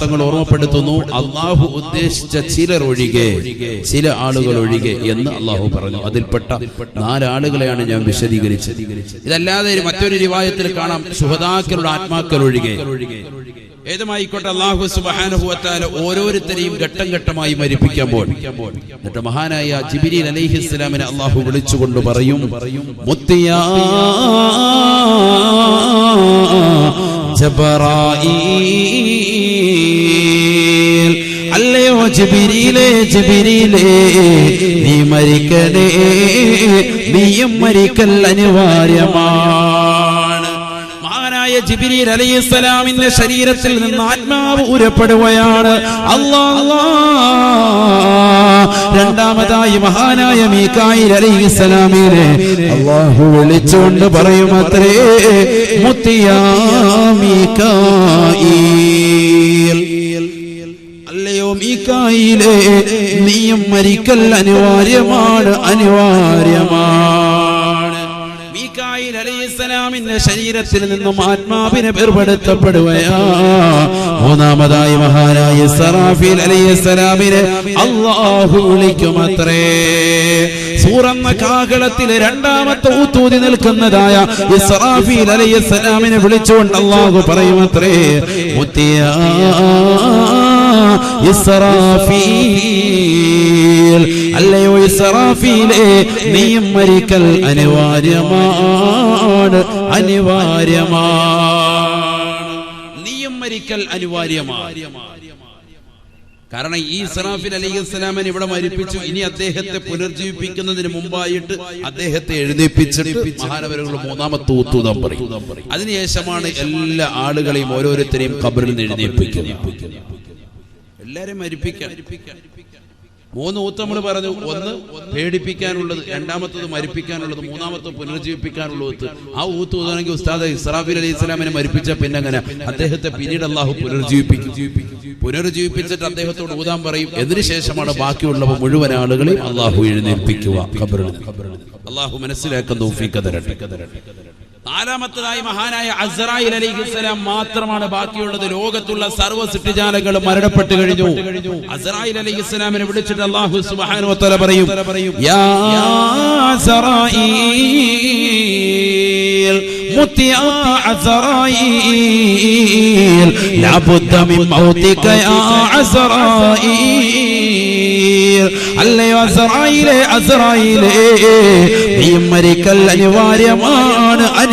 തങ്ങൾ ഓർമ്മപ്പെടുത്തുന്നു അള്ളാഹു ഉദ്ദേശിച്ച ചിലർ ഒഴികെ ചില ആളുകൾ ഒഴികെ എന്ന് അള്ളാഹു പറഞ്ഞു. അതിൽപ്പെട്ട നാലാളുകളെയാണ് ഞാൻ വിശദീകരിച്ചത്. ഇതല്ലാതെ മറ്റൊരു രൂപായത്തിൽ കാണാം. സുഹദാക്കളുടെ ആത്മാക്കൾ ഒഴികെ. ഏതുമായിക്കോട്ടെ അള്ളാഹു സുബ്ഹാനഹു വതആല ഓരോരുത്തരെയും ഘട്ടം ഘട്ടമായി മരിപ്പിക്കുമ്പോൾ എന്നിട്ട് മഹാനായ ജിബിരിൽ അലൈഹിസ്സലാമിനെ അള്ളാഹു വിളിച്ചുകൊണ്ട് പറയും മുത്തിയാ ജബറായീൽ. അല്ലയോ ജബിരിയിലേ ജബിരിയിലേ നീ മരിക്കണേ. നീയും മരിക്കൽ അനിവാര്യമാണ്. മഹാനായ ജിബിരിൽ അലൈഹിസ്സലാമിന്റെ ശരീരത്തിൽ നിന്ന് ആത്മാവ് ഉരപ്പെടുകയാണ് അല്ലാ. രണ്ടാമതായി മഹാനായ മീക്കായിൽ അലൈഹിസ്സലാമിനെ അള്ളാഹു വിളിച്ചുകൊണ്ട് പറയും അത്രേ മുത്തിയാ മീക്കായിൽ അല്ലയോ നീയും മരിക്കൽ അനിവാര്യമാണ് അനിവാര്യമാണ്. മീക്കായിൽ അലൈഹിസ്സലാമിന്റെ ശരീരത്തിൽ നിന്നും ആത്മാവിനെ വേർപെടുത്തപ്പെടുകയാ മൂന്നാമതായി മഹാനായ സറാഫിൽ അലൈഹിസ്സലാമിനെ അള്ളാഹു വിളിക്കുമത്രേ. സൂറന്ന കാകളത്തിലെ രണ്ടാമത്തെ ഊത്തൂതി നിൽക്കുന്നതായ ഇസ്രാഫീൽ അലൈഹിസ്സലാമിനെ വിളിച്ചുകൊണ്ട് അള്ളാഹു പറയുമത്രേ മുത്തിയാ അല്ലയോ നീയും മരിക്കൽ അനിവാര്യമാണ് അനിവാര്യമാണ്. മരിക്കൽ അനിവാര്യമാണ്. കാരണം ഈ ഇസ്രാഫിൽ അലൈഹി സ്വലാമൻ ഇവിടെ മരിപ്പിച്ചു. ഇനി അദ്ദേഹത്തെ പുനർജീവിപ്പിക്കുന്നതിന് മുമ്പായിട്ട് അദ്ദേഹത്തെ എഴുന്നേപ്പിച്ചിട്ട് മൂന്നാമത്തെ ഊത്തൂതം പറയും. അതിനുശേഷമാണ് എല്ലാ ആളുകളെയും ഓരോരുത്തരെയും കബറിൽ നിന്ന് എഴുന്നേൽപ്പിക്കുന്നത്. എല്ലാരെയും മരിപ്പിക്കാൻ. മൂന്ന് ഊത്ത് നമ്മൾ പറഞ്ഞു ഒന്ന് പേടിപ്പിക്കാനുള്ളത് രണ്ടാമത്തത് മരിപ്പിക്കാനുള്ളത് പുനർജീവിപ്പിക്കാനുള്ള ഊത്ത് ആ ഊത്ത് ഊതാണെങ്കിൽ ഉസ്താദ് ഇസ്രാഫിൽ അലൈഹി ഇസ്ലാമിനെ മരിപ്പിച്ച പിന്നെ അങ്ങനെ. അദ്ദേഹത്തെ പിന്നീട് അള്ളാഹു പുനർജീവിപ്പിക്കും. പുനർജീവിപ്പിച്ചിട്ട് അദ്ദേഹത്തോട് ഊതാൻ പറയും. ശേഷമാണ് ബാക്കിയുള്ളവ മുഴുവൻ ആളുകളെയും അള്ളാഹു എഴുന്നേൽപ്പിക്കുക. അള്ളാഹു മനസ്സിലാക്കുന്ന തരട്ടെ. നാലാമത്തതായി മഹാനായ അസറായി അലൈഹിസ്സലാം മാത്രമാണ് ബാക്കിയുള്ളത്. ലോകത്തുള്ള സർവ സൃഷ്ടിജാലങ്ങളും മരണപ്പെട്ടു കഴിഞ്ഞു. അസറായി അലൈഹിസ്സലാമിനെ വിളിച്ചിട്ട് അള്ളാഹു സുബാനു വതആല പറയും അല്ലയോ അസറായിലെ അസറായിലേ നീ മരിക്കൽ അനിവാര്യമാണ്.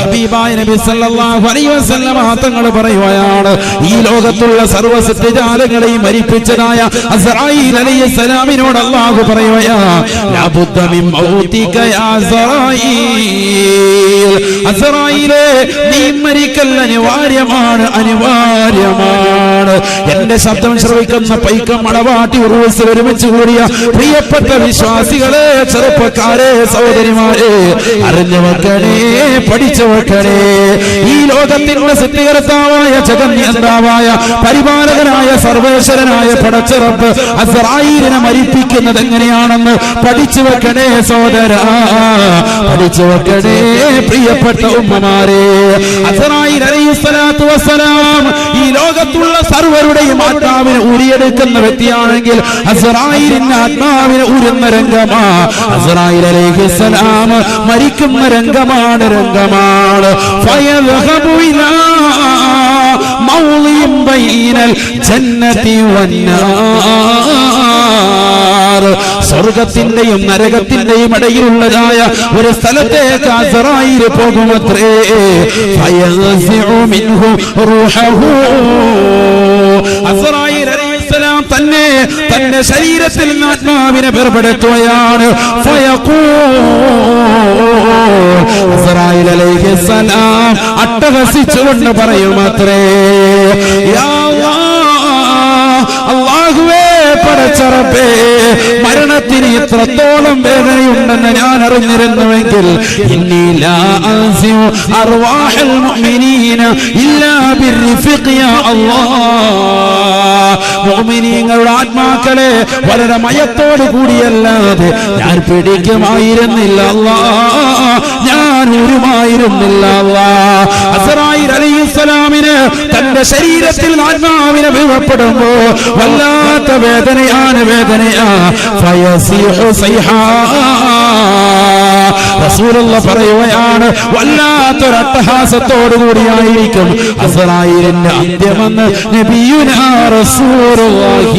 ഹബീബായ നബി സല്ലല്ലാഹു അലൈഹി തങ്ങൾ പറയുകയാണ് ഈ ലോകത്തുള്ള സർവ സത്യജാലങ്ങളെയും മരിപ്പിച്ചതായ അസ്റായീൽ അലൈഹിസ്സലാമിനോട് അല്ലാഹു മൗതിക നീ മരിക്കൽ അനിവാര്യമാണ് അനിവാര്യമാണ്. എന്റെ ശബ്ദം ശ്രവിക്കുന്ന പൈക്കം മടവാട്ടി ഉറവസ് ഒരുമിച്ച് കൂടിയ പ്രിയപ്പെട്ട വിശ്വാസികളെ ചെറുപ്പക്കാരെ സഹോദരിമാരെ അറിഞ്ഞു പഠിച്ചു ഈ ലോകത്തിന്റെ സിദ്ധികർത്താവായ ജഗന്യന്താവായ പരിപാലകനായ സർവേശ്വരനായ പടച്ചിറപ്പ് അസറായിലിനെ മരിപ്പിക്കുന്നത് എങ്ങനെയാണെന്ന് പഠിച്ചു വെക്കണേ സോദര പഠിച്ചു വെക്കണേ പ്രിയപ്പെട്ട ഉമ്മമാരെ. അസറായിൽ അലൈഹിസ്സലാത്തു വസ്സലാം ഈ ലോകത്തുള്ള സർവരുടെയും ആത്മാവിനെ ഉരിയെടുക്കുന്ന വ്യക്തിയാണെങ്കിൽ അസറായിലിന്റെ ആത്മാവിനെ ഉരുന്ന രംഗമാ. അസറായി അലൈഹിസ്സലാം മരിക്കുന്ന രംഗമാണ് രംഗമാണ് സ്വർഗത്തിന്റെയും നരകത്തിന്റെയും ഇടയിലുള്ളതായ ഒരു സ്ഥലത്തേക്ക് അസറായിൽ പോകുമത്രേ. ഫയസിഉ തന്നെ തന്റെ ശരീരത്തിൽ നിന്ന് ആത്മാവിനെ വേർപെടുത്തുകയാണ്. അട്ടഹസിച്ചുകൊണ്ട് പറയുമത്രേ പട പടച്ചറപ്പേ മരണത്തിന് ഇത്രത്തോളം വേദനയുണ്ടെന്ന് ഞാൻ അറിഞ്ഞിരുന്നുവെങ്കിൽ മുഅ്മിനീങ്ങളുടെ ആത്മാക്കളെ വളരെ മയത്തോട് കൂടിയല്ലാതെ ഞാൻ പിടിക്കുമായിരുന്നില്ല ഞാൻ അസ്രായിൽ അലൈഹിസ്സലാമിന് തന്റെ ശരീരത്തിൽ ആത്മാവിനെ വീഴപ്പെടുമ്പോ വല്ലാത്ത വേദനയാണ് വേദനയാ. റസൂലുള്ള പറയുകയാണ് വല്ലാത്തൊരു അട്ടഹാസത്തോടു കൂടിയായിരിക്കും അസറായിലിന്റെ അന്ത്യമെന്ന് നബിയുനാ സൈഹ.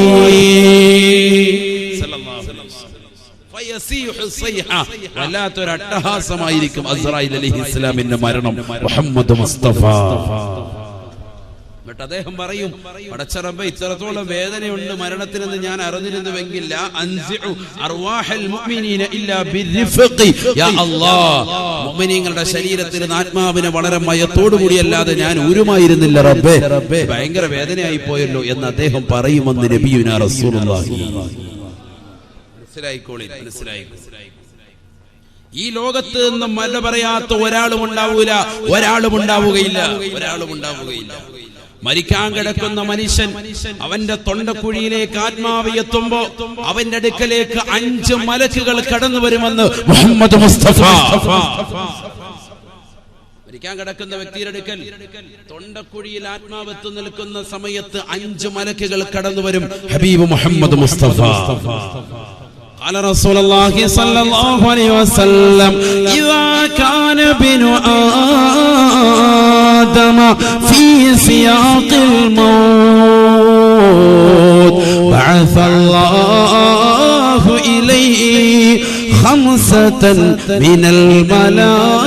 വല്ലാത്തൊരു അട്ടഹാസമായിരിക്കും അസ്രായിൽ അലൈഹി ഇസ്ലാമിന്റെ മരണം. മുഹമ്മദ് മുസ്തഫ. എന്നിട്ട് അദ്ദേഹം പറയും പടച്ചറമ്പ ഇത്രത്തോളം വേദനയുണ്ട് മരണത്തിനെന്ന് ഞാൻ അറിഞ്ഞിരുന്നുവെങ്കിൽ. മുഅ്മിനീങ്ങളുടെ ശരീരത്തിൽ ആത്മാവിനെ വളരെ മയത്തോടു കൂടിയല്ലാതെ ഞാൻ ഉരുമായിരുന്നില്ല റബ്ബേ. ഭയങ്കര വേദനയായി പോയല്ലോ എന്ന് അദ്ദേഹം പറയുമെന്ന് നബിയുനാ റസൂലുള്ളാഹി. മനസ്സിലായിക്കോളി മനസ്സിലായി ഈ ലോകത്ത് നിന്നും മല പറയാത്ത ഒരാളും ഉണ്ടാവൂല ഒരാളും ഉണ്ടാവുകയില്ല. ഒരാളും ഉണ്ടാവുകയില്ല. മരിക്കാൻ കിടക്കുന്ന മനുഷ്യൻ അവന്റെ തൊണ്ടക്കുഴിയിലേക്ക് ആത്മാവ് എത്തുമ്പോ അവന്റെ അടുക്കലേക്ക് അഞ്ച് മലക്കുകൾ കടന്നു വരുമെന്ന് മുഹമ്മദ് മുസ്തഫ. മരിക്കാൻ കിടക്കുന്ന വ്യക്തിയുടെ അടുക്കൽ തൊണ്ടക്കുഴിയിൽ ആത്മാവ് എത്തി നിൽക്കുന്ന സമയത്ത് അഞ്ച് മലക്കുകൾ കടന്നു വരും ഹബീബ് മുഹമ്മദ് മുസ്തഫ. قال رسول الله صلى الله عليه وسلم إذا كان ابن آدم في سياق الموت بعث الله إليه خمسة من الملائكة.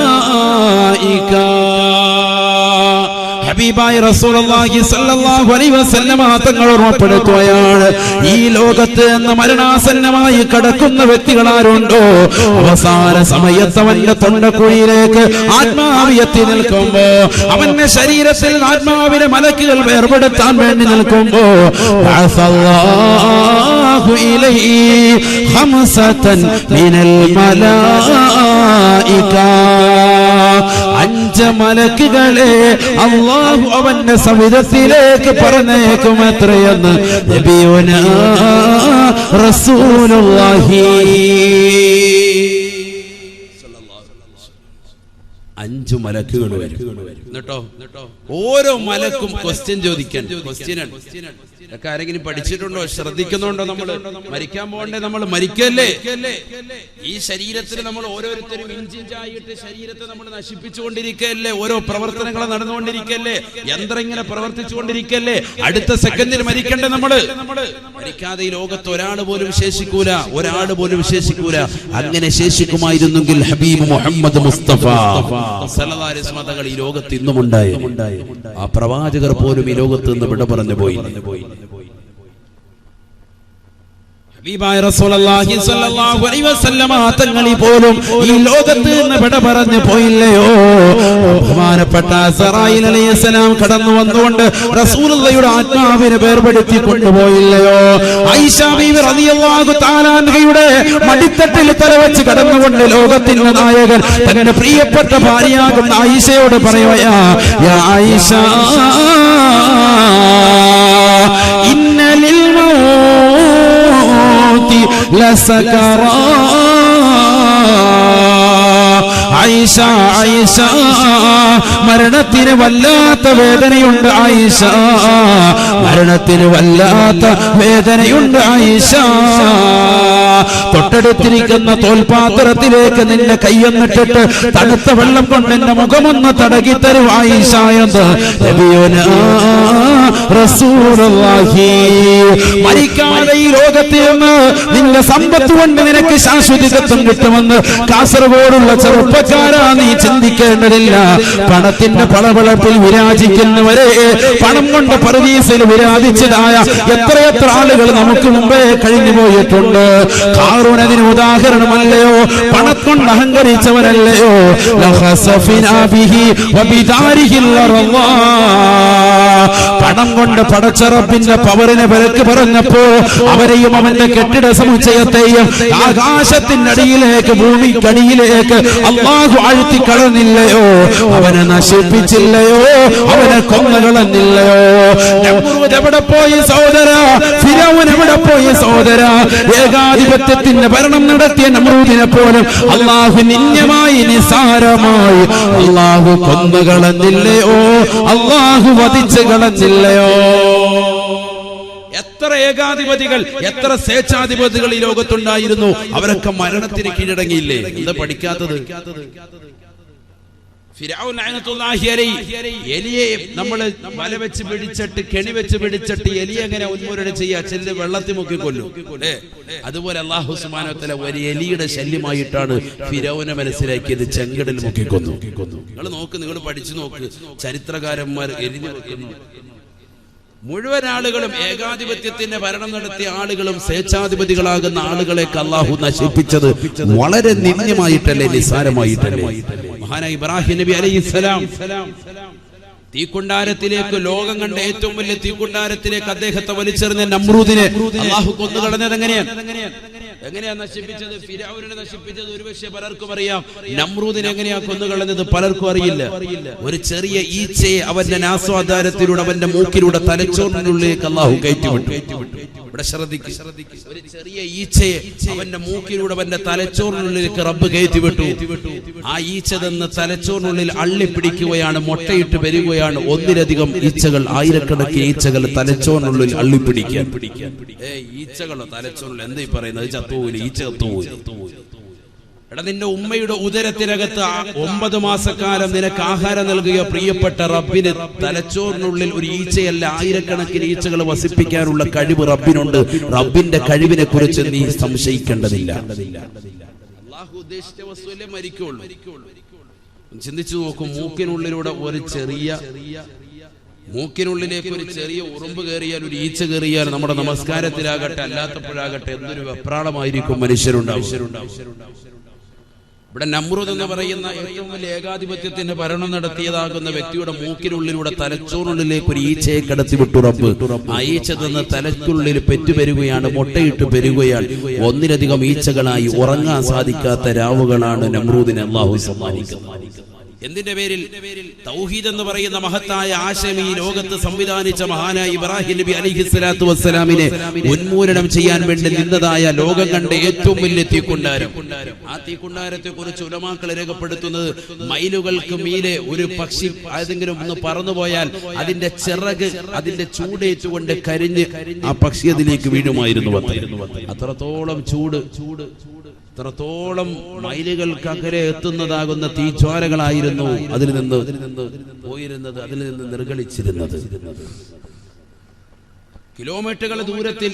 ഹബീബായ റസൂലുള്ളാഹി സ്വല്ലല്ലാഹു അലൈഹി വസല്ലമ തങ്ങൾ ഓർമ്മപ്പെടുത്തുകയാണ്. ഈ ലോകത്ത് നിന്ന് മരണാസന്നമായി കടക്കുന്ന വ്യക്തികൾ ആരുണ്ടോ? അവസാന സമയത്ത് അവന്റെ തൊണ്ടക്കുഴിയിലേക്ക് ആത്മാവ് എത്തി നിൽക്കുമ്പോ അവന്റെ ശരീരത്തിൽ ആത്മാവിനെ മലക്കുകൾ വേർപെടുത്താൻ വേണ്ടി നിൽക്കുമ്പോ ഇലൈ ഇലൈഹി ഖംസതൻ മിനൽ മലായിക അഞ്ച് മലക്കുകളെ അള്ളാഹു അവന്റെ സവിധത്തിലേക്ക് പറഞ്ഞേക്കും എത്രയെന്ന് റസൂലുള്ളാഹി. അഞ്ചു മലക്കുകൾ വരും. എന്നിട്ടോ? ഓരോ മലക്കും ക്വസ്റ്റ്യൻ ചോദിക്കാൻ. ക്വസ്റ്റ്യൻ ഇതൊക്കെ ആരെങ്കിലും പഠിച്ചിട്ടുണ്ടോ? ശ്രദ്ധിക്കുന്നുണ്ടോ നമ്മൾ മരിക്കാൻ പോകണ്ടേ നമ്മൾ മരിക്കല്ലേ? ഈ ശരീരത്തിൽ നമ്മൾ ഓരോരുത്തരും ഇഞ്ചിഞ്ചായിട്ട് ശരീരത്തെ നമ്മൾ നശിപ്പിച്ചുകൊണ്ടിരിക്കല്ലേ? ഓരോ പ്രവർത്തനങ്ങൾ നടന്നുകൊണ്ടിരിക്കല്ലേ? യന്ത്രം ഇങ്ങനെ പ്രവർത്തിച്ചുകൊണ്ടിരിക്കല്ലേ? അടുത്ത സെക്കൻഡിൽ മരിക്കണ്ടേ നമ്മൾ? മരിക്കാതെ ഈ ലോകത്ത് ഒരാൾ പോലും ശേഷിക്കൂല ഒരാൾ പോലും ശേഷിക്കൂല അങ്ങനെ ശേഷിക്കുമായിരുന്നെങ്കിൽ ഹബീബ് മുഹമ്മദ് മുസ്തഫ. തങ്ങൾ ഈ ലോകത്ത് ഇന്നും ഉണ്ടായി ആ പ്രവാചകർ പോലും ഈ ലോകത്ത് നിന്ന് വിട പറഞ്ഞു പോയി ഹബീബായ റസൂലുള്ളാഹി സ്വല്ലല്ലാഹു അലൈഹി വസല്ലമ തങ്ങളിൽ പോലും ഈ ലോകത്ത് നിന്ന് വിട പറഞ്ഞു പോയില്ലയോ? ബഹുമാനപ്പെട്ട സറായിൽ അലൈഹിസ്സലാം കടന്നു വന്നുകൊണ്ട് റസൂലുള്ളയുടെ ആത്മാവിനെ വേർപെടുത്തി കൊണ്ടുപോയില്ലയോ? ഐഷ ബീവി റളിയല്ലാഹു തആല അൻഹയുടെ മടിത്തട്ടിൽ തലവെച്ച് കടന്നുകൊണ്ട് ലോകത്തിന്റെ നായകൻ തന്റെ പ്രിയപ്പെട്ട ഭാര്യയാകുന്ന ആയിഷയോട് പറയുകയാ യാ ആയിഷ ഇന്ന ലസകറാ ആയിഷ ആയിഷ മരണത്തിന് വല്ലാത്ത വേദനയുണ്ട് ആയിഷ. മരണത്തിന് വല്ലാത്ത വേദനയുണ്ട് ആയിഷ. തൊട്ടടുത്തിരിക്കുന്ന തോൽപാത്രത്തിലേക്ക് നിന്റെ കയ്യൊന്നിട്ടിട്ട് തണുത്ത വെള്ളം കൊണ്ട് എന്റെ മുഖമൊന്ന് തടകി തരും ആയിഷ എന്ന്. നബിയുനാ റസൂലുള്ളാഹി. മരിക്കാതെ ഈ ലോകത്തിൽ നിന്ന് നിന്റെ സമ്പത്ത് കൊണ്ട് നിനക്ക് ശാശ്വതികത്വം കിട്ടുമെന്ന് കാസർഗോഡുള്ള ചെറുപ്പ ചെറുപ്പക്കാരാ നീ ചിന്തിക്കേണ്ടതില്ല. പണത്തിന്റെ പളവളപ്പിൽ വിരാജിക്കുന്നവരെ പണം കൊണ്ട് പരദീസിൽ വിരാജിച്ചതായ എത്രയെത്ര ആളുകൾ നമുക്ക് മുമ്പേ കഴിഞ്ഞു പോയിട്ടുണ്ട്. കാറൂനതിന് ഉദാഹരണമല്ലയോ? പണം കൊണ്ട് അഹങ്കരിച്ചവരല്ലയോ. പണം കൊണ്ട് പടച്ചറപ്പിന്റെ പവറിനെ വിലക്ക് പറഞ്ഞപ്പോ അവരെയും അവന്റെ കെട്ടിട സമുച്ചയത്തെയും ആകാശത്തിന്റെ അടിയിലേക്ക് ഭൂമിക്കടിയിലേക്ക് അള്ളാഹു ആഴ്ത്തി കളഞ്ഞില്ലയോ? അവനെ നശിപ്പിച്ചില്ലയോ? അവനെ കൊന്നുകളഞ്ഞില്ലയോ? എവിടെ പോയി സഹോദര? ഫിരൗൻ എവിടെ പോയി സഹോദര? ഏകാധിപത്യത്തിന്റെ ഭരണം നടത്തിയ നമ്രൂദിനെ പോലും അള്ളാഹു നിന്യമായി നിസാരമായി അള്ളാഹു കൊന്നുകളഞ്ഞില്ലയോ? അള്ളാഹു വധിച്ചു കളഞ്ഞില്ലയോ എത്ര ഏകാധിപതികൾ എത്ര സ്വേച്ഛാധിപതികൾ ഈ ലോകത്തുണ്ടായിരുന്നു? അവരൊക്കെ മരണത്തിന് കീഴടങ്ങിയില്ലേ? എന്താ പഠിക്കാത്തത്? എലിയെ നമ്മൾ വല വെച്ച് പിടിച്ചിട്ട് കെണി വെച്ച് പിടിച്ചിട്ട് എലി എങ്ങനെ ഉന്മൂലനം ചെയ്യാ? ചെല്ല് വെള്ളത്തിൽ മുക്കി കൊല്ലും. അതുപോലെ അള്ളാഹു ഒരു എലിയുടെ ശല്യമായിട്ടാണ് ഫിരൗനെ മനസ്സിലാക്കിയത് ചെങ്കടൽ മുക്കി കൊന്നു. നിങ്ങൾ നോക്ക് നിങ്ങൾ പഠിച്ചു നോക്ക്. ചരിത്രകാരന്മാർ എലിഞ്ഞു വെക്കുന്നു. മുഴുവൻ ആളുകളും ഏകാധിപത്യത്തിന്റെ ഭരണം നടത്തിയ ആളുകളും സ്വേച്ഛാധിപതികളാകുന്ന ആളുകളെയൊക്കെ അള്ളാഹു നശിപ്പിച്ചത് വളരെ നിന്ദ്യമായിട്ടല്ലേ നിസ്സാരമായിട്ടല്ലേ? മഹാന ഇബ്രാഹിം നബി അലൈഹിസ്സലാം തീക്കുണ്ടാരത്തിലേക്ക് ലോകം കണ്ട ഏറ്റവും വലിയ തീക്കുണ്ടാരത്തിലേക്ക് അദ്ദേഹത്തെ വലിച്ചെറിഞ്ഞ നമ്രൂദിനെ അള്ളാഹു കൊന്നുകളഞ്ഞത് എങ്ങനെയാണ് എങ്ങനെയാ നശിപ്പിച്ചത്? ഫിരാവുനെ നശിപ്പിച്ചത് ഒരുപക്ഷെ പലർക്കും അറിയാം. നമ്രൂദിനെ എങ്ങനെയാ കൊന്നുകളഞ്ഞത് പലർക്കും അറിയില്ല. ഒരു ചെറിയ ഈച്ചയെ അവന്റെ നാസ്വാധാരത്തിലൂടെ അവന്റെ മൂക്കിലൂടെ തലച്ചോറിനുള്ളിലേക്ക് അള്ളാഹു കയറ്റിവിട്ടു. ഇവിടെ ശ്രദ്ധിക്കുക ഒരു ചെറിയ ഈച്ചയെ അവന്റെ മൂക്കിലൂടെ അവന്റെ തലച്ചോറിനുള്ളിലേക്ക് റബ്ബ് കയറ്റി വിട്ടു. ആ ഈച്ച തന്ന തലച്ചോറിനുള്ളിൽ അള്ളിപ്പിടിക്കുകയാണ് മുട്ടയിട്ട് വരികയാണ്. ഒന്നിലധികം ഈച്ചകൾ ആയിരക്കണക്കിന് ഈച്ചകൾ തലച്ചോറിനുള്ളിൽ അള്ളിപ്പിടിക്കാൻ. പിടിക്കാൻ ഈച്ചകളോ തലച്ചോറിൽ എന്താ ഈ പറയുന്നത്? അത് ചത്തുപോയില്ല? ഈച്ച ചത്തുപോയി എടാ നിന്റെ ഉമ്മയുടെ ഉദരത്തിനകത്ത് ഒമ്പത് മാസക്കാലം നിനക്ക് ആഹാരം നൽകിയ പ്രിയപ്പെട്ട റബ്ബിന് തലച്ചോറിനുള്ളിൽ ഒരു ഈച്ചയല്ല ആയിരക്കണക്കിന് ഈച്ചകൾ വസിപ്പിക്കാനുള്ള കഴിവ് റബ്ബിനുണ്ട്. റബ്ബിന്റെ കഴിവിനെ കുറിച്ച് നീ സംശയിക്കേണ്ടതില്ല. ഉദ്ദേശിച്ച ചിന്തിച്ചു നോക്കും മൂക്കിനുള്ളിലൂടെ ഒരു ചെറിയ മൂക്കിനുള്ളിലേക്ക് ഒരു ചെറിയ ഉറുമ്പ് കയറിയാൽ ഒരു ഈച്ച കയറിയാൽ നമ്മുടെ നമസ്കാരത്തിലാകട്ടെ അല്ലാത്തപ്പോഴാകട്ടെ എന്തൊരു വെപ്രാളമായിരിക്കും മനുഷ്യരുണ്ടാവും ഇവിടെ നമ്രൂദ് എന്ന് പറയുന്ന ഏറ്റവും വലിയ ഏകാധിപത്യത്തിന് ഭരണം നടത്തിയതാകുന്ന വ്യക്തിയുടെ മൂക്കിനുള്ളിലൂടെ തലച്ചോറിനുള്ളിലേക്ക് ഒരു ഈച്ചയെ കടത്തി വിട്ടുറപ്പ് ആ ഈച്ച തന്ന തലയ്ക്കുള്ളിൽ പെറ്റുപെരുകയാണ് മുട്ടയിട്ട് പെരുകയാണ്. ഒന്നിലധികം ഈച്ചകളായി ഉറങ്ങാൻ സാധിക്കാത്ത രാവുകളാണ് നമ്രൂദിനെ അള്ളാഹു സമ്മാനിക്കുന്നത്. എന്തിന്റെ പേരിൽ തൗഹീദ് എന്ന് പറയുന്ന മഹത്തായ ആശയം ഈ ലോകത്ത് സംവിധാനിച്ച മഹാനായ ഇബ്രാഹിം നബി അലിഹിസ്ലാത്തു വസ്സലാമിനെ ഉന്മൂലനം ചെയ്യാൻ വേണ്ടി നിന്നതായ ലോകം കണ്ട ഏറ്റവും വലിയ തീക്കുണ്ടാരം ആ തീക്കുണ്ടാരത്തെ കുറിച്ച് ഉലമാക്കൾ രേഖപ്പെടുത്തുന്നത് മൈലുകൾക്ക് മീലെ ഒരു പക്ഷി ഏതെങ്കിലും ഒന്ന് പറന്നുപോയാൽ അതിന്റെ ചിറക് അതിന്റെ ചൂടേറ്റുകൊണ്ട് കരിഞ്ഞ് ആ പക്ഷി അതിലേക്ക് വീഴുമായിരുന്നു അത്രേ. അത്രത്തോളം ചൂട് ചൂട് അത്രത്തോളം മൈലുകൾക്ക് മൈലുകൾക്കകരെ എത്തുന്നതാകുന്ന തീച്ചോരകളായിരുന്നു അതിൽ നിന്ന് പോയിരുന്നത് അതിൽ നിന്ന് നിർഗളിച്ചിരുന്നത്. കിലോമീറ്ററുകൾ ദൂരത്തിൽ.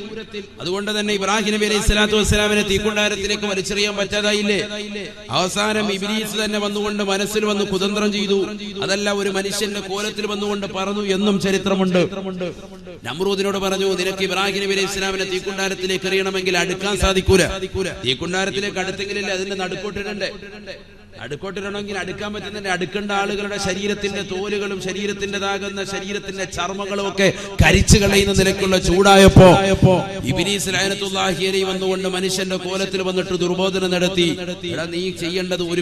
അതുകൊണ്ട് തന്നെ ഇബ്രാഹിം നബി അലൈഹി സ്വലാത്തു വസ്സലാമിനെ തീക്കുണ്ടാരത്തിലേക്ക് വലിച്ചെറിയാൻ പറ്റാതായില്ലേ? അവസാനം ഇബിലീസ് തന്നെ വന്നുകൊണ്ട് മനസ്സിൽ വന്ന് കുതന്ത്രം ചെയ്തു. അതല്ല ഒരു മനുഷ്യന്റെ കോലത്തിൽ വന്നുകൊണ്ട് പറഞ്ഞു എന്നും ചരിത്രമുണ്ട്. നമ്രൂദിനോട് പറഞ്ഞു നിനക്ക് ഇബ്രാഹിം നബി അലൈഹി സ്വലാമിനെ തീക്കുണ്ടാരത്തിലേക്ക് എറിയണമെങ്കിൽ അടുക്കാൻ സാധിക്കൂല. തീക്കുണ്ടാരത്തിലേക്ക് അടുത്തെങ്കിലല്ലേ അതിന്റെ നടുക്കോട്ടിടണ്ടേ അടുക്കോട്ടിടണമെങ്കിൽ അടുക്കാൻ പറ്റുന്നതിന്റെ അടുക്കേണ്ട ആളുകളുടെ ശരീരത്തിന്റെ തോലുകളും ശരീരത്തിന്റെതാകുന്ന ശരീരത്തിന്റെ ചർമ്മങ്ങളും ഒക്കെ കരിച്ചു കളയുന്ന നിലക്കുള്ള ചൂടായപ്പോ ഇബിനീസ് ലയനത്തുല്ലാഹിയരി വന്നുകൊണ്ട് മനുഷ്യന്റെ കോലത്തിൽ വന്നിട്ട് ദുർബോധനം നടത്തി. നീ ചെയ്യേണ്ടത് ഒരു